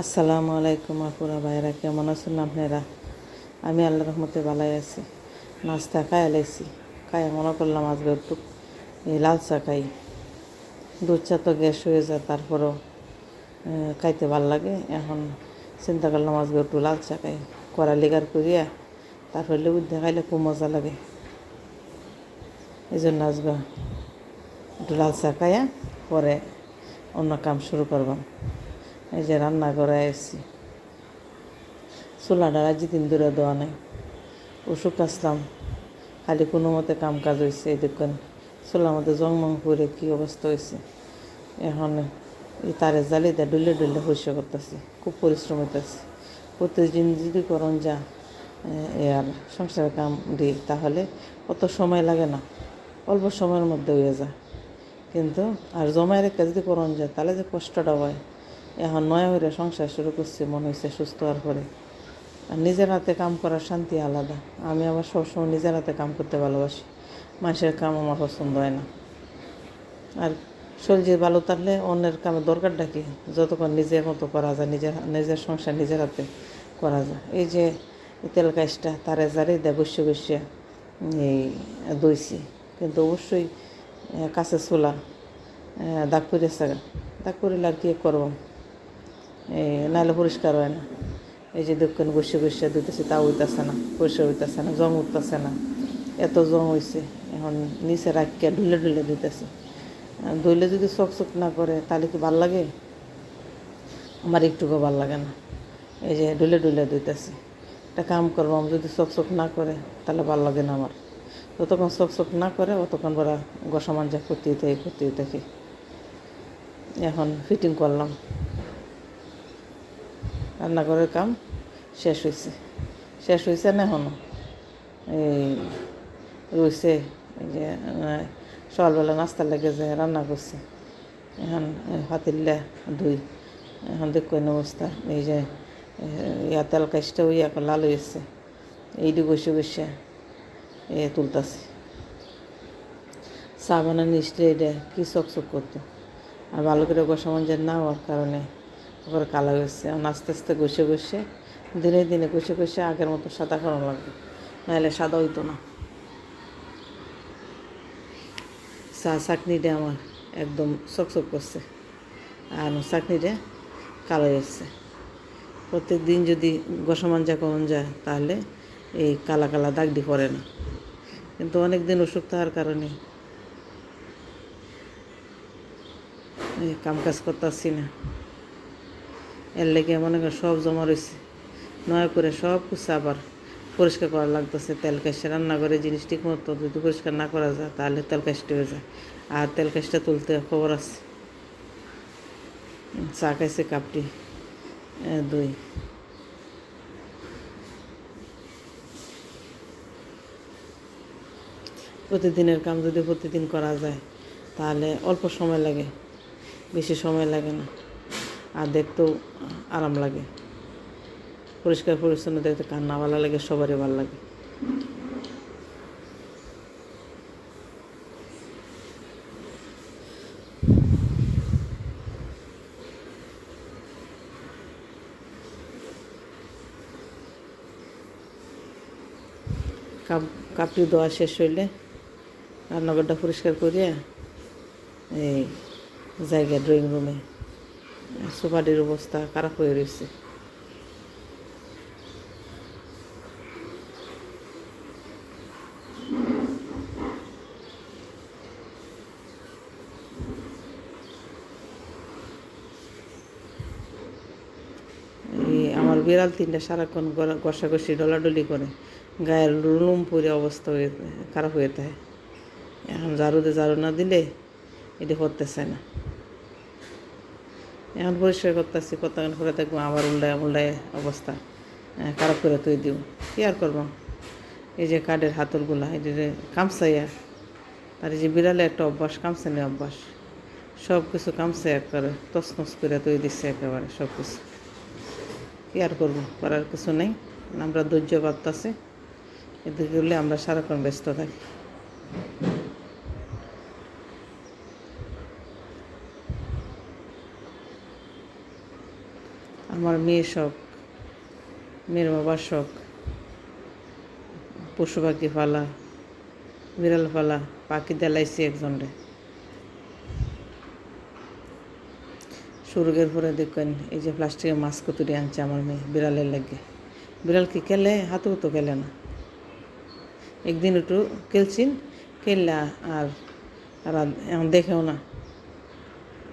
আসসালামু আলাইকুম আপুরা ভাইরা কেমন আছেন আপনারা? আমি আল্লাহ রহমতে ভালাই আছি। নাস্তা খাই লাইছি খাই, মনে করলাম আজকে একটু লাল চা খাই। দুধ চা তো গ্যাস হয়ে যায়, তারপরেও খাইতে ভালো লাগে। এখন চিন্তা করলাম আজকে একটু লাল চা খাই। করা লিগার করিয়া তারপরে লেবু খাইলে খুব মজা লাগে। এই জন্য আজকে একটু লাল চা খাইয়া পরে অন্য কাম শুরু করবাম এই যে রান্না করে এসেছি চুলাটা রাজি দিন দূরে দেওয়া নাই। ওষুধ আসলাম। খালি কোনো মতে কাম কাজ হয়েছে এই দেখুন। চুলার মধ্যে জংমং করে কী অবস্থা হয়েছে এখন এই তারে জালিতে ডুলে ডুলে পরিষ্কার করতেছি, খুব পরিশ্রম হইতেছে। প্রতিদিন যদি করন যা আর সংসারের কাম দিই তাহলে অত সময় লাগে না। অল্প সময়ের মধ্যে হয়ে যায়। কিন্তু আর জমায় রেখে যদি করন যায় তাহলে যে কষ্টটা হয়। এখন নয়া হয়ে সংসার শুরু করছে, মনে হয়েছে সুস্থ হওয়ার পরে। আর নিজের হাতে কাম করার শান্তি আলাদা। আমি আবার সবসময় নিজের হাতে কাম করতে ভালোবাসি। মানুষের কাম আমার পছন্দ হয় না। আর শরীর ভালো থাকলে অন্যের কামে দরকারটা কি যতক্ষণ নিজের মতো করা যায়, নিজের নিজের সংসার নিজের হাতে করা যায়। এই যে তেল কাজটা, তারে জারে দেয় বসে বসে এই দইছি কিন্তু অবশ্যই কাছে চুলা দাগ পড়েছে দাগ পড়লে আর কি করব? নাহলে পরিষ্কার হয় না। এই যে দক্ষিণ বসে বসে দিতেছে তা হইতেছে না পরিষ্কার হইতেছে না জং উঠতেছে না। এত জং হয়েছে এখন নিচে রাখিয়া ঢুলে ঢুলে দিতেছে ধুইলে যদি চক চক না করে, তাহলে কি ভালো লাগে? আমার একটুকু ভালো লাগে না। এই যে ঢুলে ঢুলে দিতেছি একটা কাম করব, আমি যদি চক চক না করে, তাহলে ভালো লাগে না আমার। যতক্ষণ চক চক না করে, অতক্ষণ বড় গসা মাঞ্জা করতেই থাকি করতেই থাকি এখন ফিটিং করলাম। রান্নাঘরের কাম শেষ হয়েছে শেষ হয়েছে না এখনও এই রয়েছে যে সকালবেলা নাস্তা লেগে যায় রান্না করছে। এখন হাতিল্লা ধুই এখন দেখুন অবস্থা। এই যে ইয়া তেল কাজটাও ইয়া করে লাল হয়েছে এইটি বসে বসে এ তুলতাছে। চা বানানো নিচলে এটা কী চকচক করতো। আর ভালো করে গোসা মঞ্জের না হওয়ার কারণে ওপরে কালো হয়েছে। এখন আস্তে আস্তে ঘষে ঘষে দিনে দিনে ঘষে ঘষে আগের মতো সাদা করা লাগবে। নাহলে সাদা হইতো না। চা চাকনিটা আমার। একদম চকচক করছে। আর চাকনিটা কালো হয়েছে। প্রত্যেক দিন যদি গোসা মাঞ্জা করন যায় তাহলে এই কালা কালা দাগটি পড়ে না। কিন্তু অনেক দিন অসুখ থাকার কারণে কাম কাজ করতেছি না। এর লেগে মনে কর সব জমা রয়েছে। নয় করে সব কিছু আবার পরিষ্কার করা লাগতেছে। তেল কাশে রান্না করে জিনিস ঠিক মতো যদি পরিষ্কার না করা যায়, তাহলে তেল কাশটি হয়ে যায়। আর তেল কাশটা তুলতে খবর আছে। চা খাইছে কাপটি। দুই। প্রতিদিনের কাম যদি প্রতিদিন করা যায়, তাহলে অল্প সময় লাগে। বেশি সময় লাগে না। আর দেখতেও আরাম লাগে। পরিষ্কার পরিচ্ছন্ন দেখতে কান্না ভালো লাগে, সবারই ভালো লাগে। কাপ কাপটি দেওয়া শেষ হইলে রান্নাঘরটা পরিষ্কার করিয়া এই জায়গা ড্রয়িং রুমে সোফাটির অবস্থা খারাপ হয়ে রয়েছে। আমার বিড়াল তিনটা সারাক্ষণ ঘষাঘষি, ডলাডলি করে। গায়ের লুম পরে অবস্থা হয়ে খারাপ হয়ে থাকে। এখন ঝাড়ুতে ঝাড়ু না দিলে এটি করতেছে না। এখন পরিষ্কার করতেছি, কতক্ষণ করে দেখব, আবার উল্টায় উল্টায় অবস্থা। খারাপ করে তুই দিব। কী আর করব? এই যে কাঠের হাতলগুলা, এই যে কামসাইয়া আর এই যে বিড়ালে একটা অভ্যাস কামসানি অভ্যাস। সব কিছু কামসে করে তছনছ করে তুই দিচ্ছে একেবারে সব কিছু। কি আর করব? করার কিছু নেই। আমরা ধৈর্য করতেছি এদিকে আমরা সারাক্ষণ ব্যস্ত থাকি। আমার মেয়ের শখ। মেয়ের বাবার শখ। পশু পাখি পালা, বিড়াল পালা, পাখি দেলাইছি একজনরে। সুরগের পরে দেখবেন এই যে প্লাস্টিকের মাছ কতুরি আনছে আমার মেয়ে বিড়ালের লাগে। বিড়াল কি খেলে? হাতেও তো খেলে না। একদিন একটু খেলছিন খেললা আর এখন দেখেও না।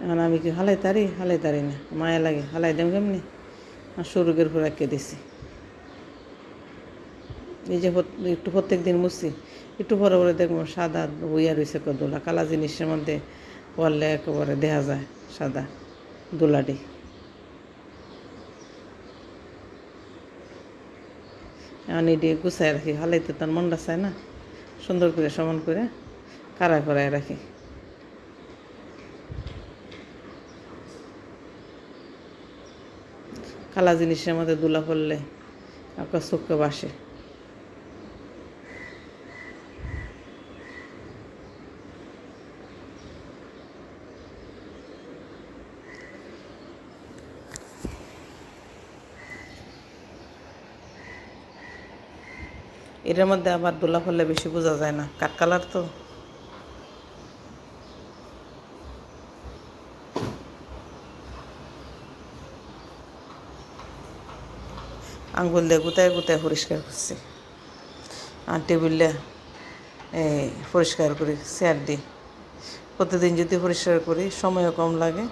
এখন আমি কি হালাই তারি? হালাই তারি না। মায়া লাগে। হালাই দেম কেমনি? আর সুরগের পরে রেখে দিছি। এই যে একটু প্রত্যেক দিন মুছি, একটু পরে পরে দেখব সাদা হইয়া রয়েছে দোলা কালা জিনিসের মধ্যে পড়লে একেবারে দেখা যায়, সাদা দোলাটি। এখন দিয়ে গুছাই রাখি, হালাইতে তার মনটা চায় না, সুন্দর করে সমান করে কারাই করায় রাখি। কালা জিনিসের মধ্যে দুলা পড়লে আপনার চোখে বাসে। এটার মধ্যে আবার দোলা পড়লে বেশি বোঝা যায় না। কাঠ কালার তো? আঙ্গুল দিয়ে গুতায় গুতায় পরিষ্কার করছি। আর টেবিলে এই পরিষ্কার করি চেয়ার দিই প্রতিদিন যদি পরিষ্কার করি, সময়ও কম লাগে।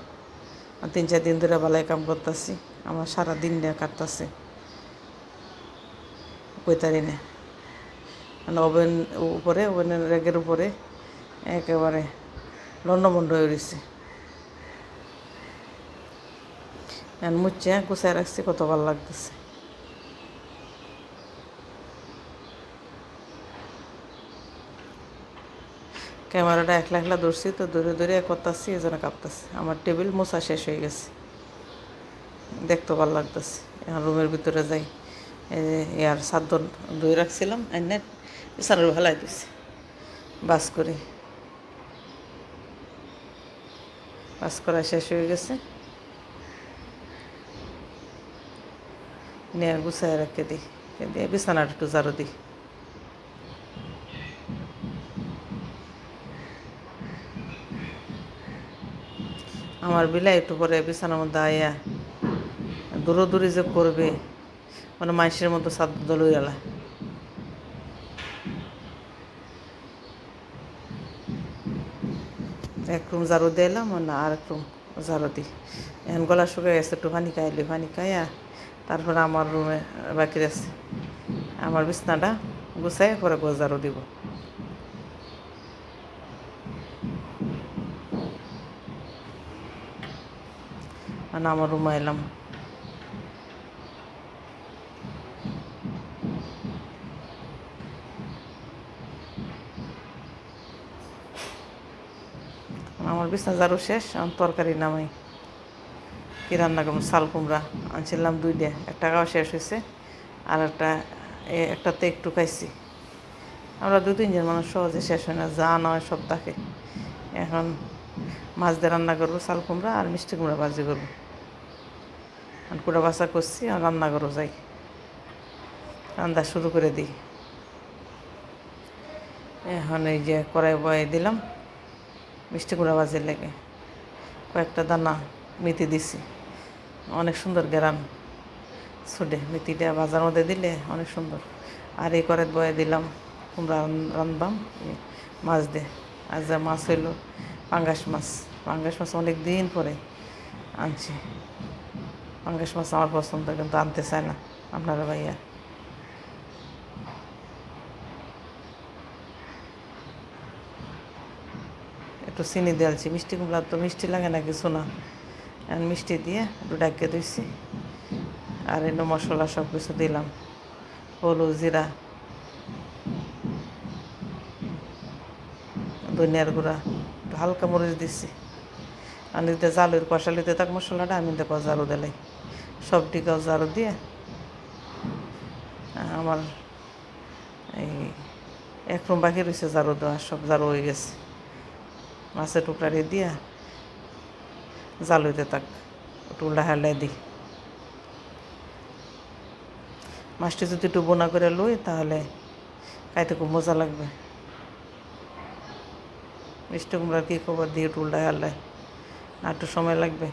আর তিন চার দিন ধরে বেলায় কাম করতেছি, আমার সারা দিন নিয়ে কাটতেছে। কইতারি না? মানে ওভেন উপরে, ওভেনের রেগের উপরে একেবারে লন্ডমন্ড হয়ে রয়েছে মুচ্ছে গুছায় রাখছি, কত ভালো লাগতেছে। ক্যামেরাটা একলা একলা ধরছি, তো দূরে দূরে করতেছি, এই জন্য কাঁপতেছি। আমার টেবিল মোছা শেষ হয়ে গেছে। দেখতে ভালো লাগতেছে। এখন রুমের ভিতরে যাই। ইয়ার সাদ্দর ধুয়ে রাখছিলাম, এনে বিছানার ভালাই দিছি। বাস করে। বাস করা শেষ হয়ে গেছে। নিয়ে গুছায় রেখে দিই। দিয়ে বিছানাটা একটু ঝাড়ু দিই। আমার বিলাই একটু পরে বিছানার মধ্যে আয়া দূরে দূরে যে করবে মানে মাইসের মতো সাদ দলই গেলা। এক রুম ঝাড়ু দিলাম না আর এক রুম ঝাড়ু দিই এখন গলা শুকিয়ে গেছে, একটু পানি খাইলি পানি খাইয়া তারপরে আমার রুমে বাকি আছে। আমার বিছনাটা গুছাই পরে ঝাড়ু দিব। আর আমার রুমে এলাম। আমার বিছনা ঝাড়ু শেষ আমার তরকারি নামাই। কি রান্না করব? শাল কুমড়া। আনছিলাম দুইটা একটা খাওয়া শেষ হয়েছে, আর একটা একটাতে একটু খাইছি। আমরা দু তিনজন মানুষ সহজে শেষ হয় না, যা নয় সব থাকে। এখন মাছ দিয়ে রান্না করব শাল কুমড়া আর মিষ্টি কুমড়া ভাজি করব। আর কুড়া বাসা করছি আর রান্না করব যাই। রান্না শুরু করে দিই। এখন এই যে কড়াই বয়ে দিলাম, মিষ্টি কুমড়া ভাজির লেগে। কয়েকটা দানা মেথি দিছি। অনেক সুন্দর গেরান ছুটে মেথিটা বাজার মধ্যে দিলে অনেক সুন্দর। আর এই কড়াই বয়ে দিলাম, কুমড়া রান- রান্ধবাম মাছ দিয়ে আর যা মাছ হইল পাঙ্গাস মাছ। পাঙ্গাস মাছ অনেক দিন পরে আনছি। পাঙ্গাস মাছ আমার পছন্দ কিন্তু আনতে চায় না, আপনারা ভাইয়া। একটু চিনি দিয়েছি মিষ্টি কুমড়া তো মিষ্টি লাগে না কিছু না। মিষ্টি দিয়ে একটু ডাকিয়ে দিয়েছি। আর এনে মশলা সব কিছু দিলাম। হলুদ, জিরা, ধনিয়ার গুঁড়া হালকা মরিচ দিচ্ছি আর দিতে জালুর কষালিতে থাক মশলাটা, আমি দেখো জারু দিলাই। সব টিকাও জারু দিয়ে আমার এই এক রুম বাকি রয়েছে জারু দেওয়া, সব জারু হয়ে গেছে। মাছের টুকরারে দিয়া জাল হইতে থাক, একটু হাল্লাই দিই। মাছটি যদি একটু বোনা করে লই, তাহলে খাইতে খুব মজা লাগবে। মিষ্টি কুমড়ার কী খবর দিয়ে একটু আল্লায় না একটু সময় লাগবে?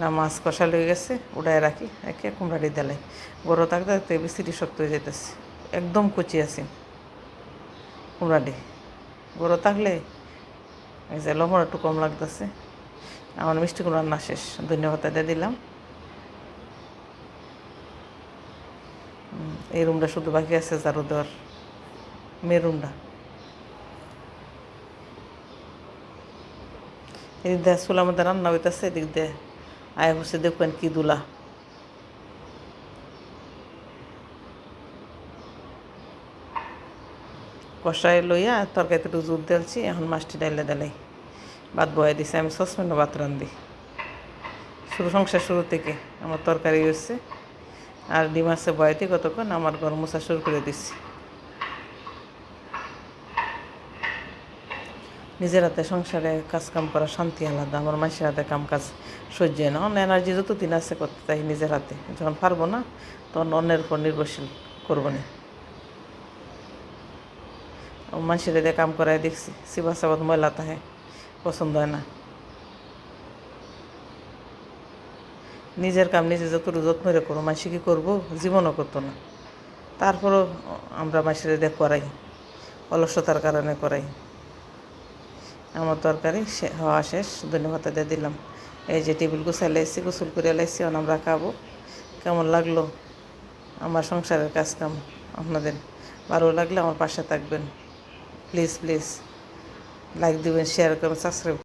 না মাছ কষা লেগে গেছে, উড়ায় রাখি, একে কুমড়াটি দেলে। বড় থাকতে থাকতে বেশিটি শক্ত হয়ে যেতেছে একদম কচি আছি। কুমড়াটি বড় থাকলে এই যে লবণ একটু কম লাগতেছে। আমার মিষ্টি কুমড়া না শেষ। ধন্যবাদ দিয়ে দিলাম। এই রুমটা শুধু বাকি আছে ঝাড়ু দেওয়ার। মেয়ের রুমটা। এদিক দিয়ে চুলার রান্না হইতেছে, এদিক দিয়ে আয় বসে দেখবেন কি দুলা কষায় লইয়া তরকারিতে একটু জুত দিলছি এখন মাছটি ডাইলে ডালাই ভাত বয়ে দিছে আমি সসপ্যানে ভাত রান্ধি শুরু সংসার শুরু থেকে আমার তরকারি হচ্ছে আর ডিম আছে বয়াতে কতক্ষণ আমার গরম মশা শুরু করে দিছি নিজের হাতে সংসারে কাজ কাম করা শান্তি আলাদা, আমার মাসের হাতে কাম কাজ সহ্য হয় না। অন্য এনার্জি যতদিন আছে করতে তাই নিজের হাতে। যখন পারব না, তখন অন্যের উপর নির্ভরশীল করব না। মানুষের দিয়ে কাম করাই দেখছি, সিবা সাবাদ ময়লা তাহে, পছন্দ হয় না। নিজের কাম নিজে যতটুকু যত্ন রে করো মাসি কি করব? জীবনও করতো না। তারপরও আমরা মাসের দিয়ে করাই, অলসতার কারণে করাই। আমার তরকারি হওয়া শেষ, ধন্যবাদ দিয়ে দিলাম। এই যে টেবিল গুছাই লাইছি, গোসল করে লাইছি, এখন আমরা খাব। কেমন লাগল? আমার সংসারের কাজ কাম আপনাদের। ভালো লাগলে আমার পাশে থাকবেন। প্লিজ প্লিজ লাইক দিবেন শেয়ার করবেন সাবস্ক্রাইব